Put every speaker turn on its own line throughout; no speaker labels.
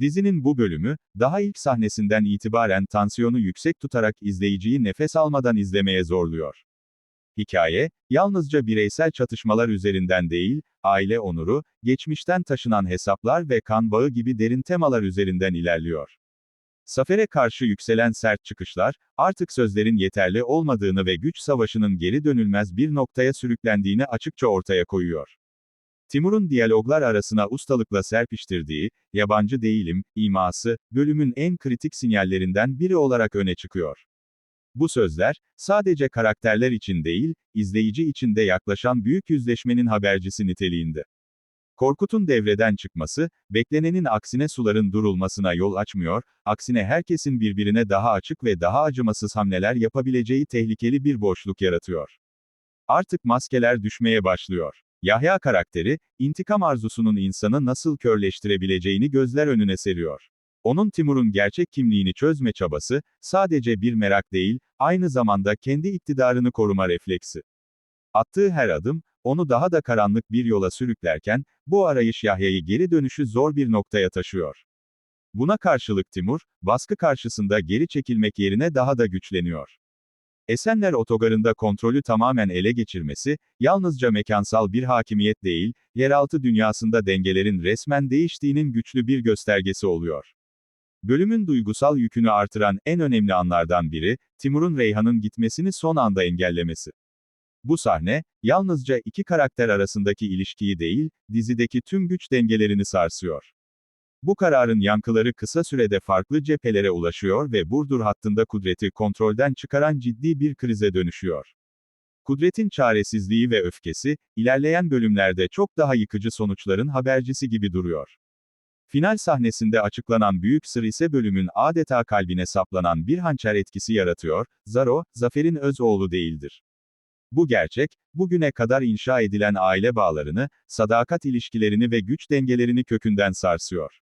Dizinin bu bölümü, daha ilk sahnesinden itibaren tansiyonu yüksek tutarak izleyiciyi nefes almadan izlemeye zorluyor. Hikaye, yalnızca bireysel çatışmalar üzerinden değil, aile onuru, geçmişten taşınan hesaplar ve kan bağı gibi derin temalar üzerinden ilerliyor. Zafer'e karşı yükselen sert çıkışlar, artık sözlerin yeterli olmadığını ve güç savaşının geri dönülmez bir noktaya sürüklendiğini açıkça ortaya koyuyor. Timur'un diyaloglar arasına ustalıkla serpiştirdiği, yabancı değilim, iması, bölümün en kritik sinyallerinden biri olarak öne çıkıyor. Bu sözler, sadece karakterler için değil, izleyici için de yaklaşan büyük yüzleşmenin habercisi niteliğinde. Korkut'un devreden çıkması, beklenenin aksine suların durulmasına yol açmıyor, aksine herkesin birbirine daha açık ve daha acımasız hamleler yapabileceği tehlikeli bir boşluk yaratıyor. Artık maskeler düşmeye başlıyor. Yahya karakteri, intikam arzusunun insanı nasıl körleştirebileceğini gözler önüne seriyor. Onun Timur'un gerçek kimliğini çözme çabası, sadece bir merak değil, aynı zamanda kendi iktidarını koruma refleksi. Attığı her adım, onu daha da karanlık bir yola sürüklerken, bu arayış Yahya'yı geri dönüşü zor bir noktaya taşıyor. Buna karşılık Timur, baskı karşısında geri çekilmek yerine daha da güçleniyor. Esenler otogarında kontrolü tamamen ele geçirmesi, yalnızca mekansal bir hakimiyet değil, yeraltı dünyasında dengelerin resmen değiştiğinin güçlü bir göstergesi oluyor. Bölümün duygusal yükünü artıran en önemli anlardan biri, Timur'un Reyhan'ın gitmesini son anda engellemesi. Bu sahne, yalnızca iki karakter arasındaki ilişkiyi değil, dizideki tüm güç dengelerini sarsıyor. Bu kararın yankıları kısa sürede farklı cephelere ulaşıyor ve Burdur hattında kudreti kontrolden çıkaran ciddi bir krize dönüşüyor. Kudretin çaresizliği ve öfkesi, ilerleyen bölümlerde çok daha yıkıcı sonuçların habercisi gibi duruyor. Final sahnesinde açıklanan büyük sır ise bölümün adeta kalbine saplanan bir hançer etkisi yaratıyor, Zaro, Zafer'in öz oğlu değildir. Bu gerçek, bugüne kadar inşa edilen aile bağlarını, sadakat ilişkilerini ve güç dengelerini kökünden sarsıyor.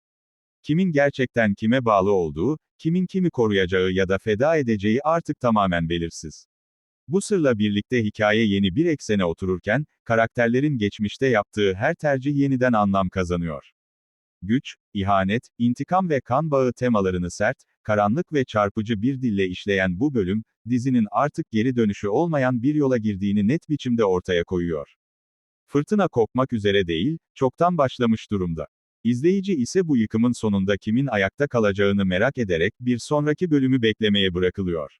Kimin gerçekten kime bağlı olduğu, kimin kimi koruyacağı ya da feda edeceği artık tamamen belirsiz. Bu sırla birlikte hikaye yeni bir eksene otururken, karakterlerin geçmişte yaptığı her tercih yeniden anlam kazanıyor. Güç, ihanet, intikam ve kan bağı temalarını sert, karanlık ve çarpıcı bir dille işleyen bu bölüm, dizinin artık geri dönüşü olmayan bir yola girdiğini net biçimde ortaya koyuyor. Fırtına kopmak üzere değil, çoktan başlamış durumda. İzleyici ise bu yıkımın sonunda kimin ayakta kalacağını merak ederek bir sonraki bölümü beklemeye bırakılıyor.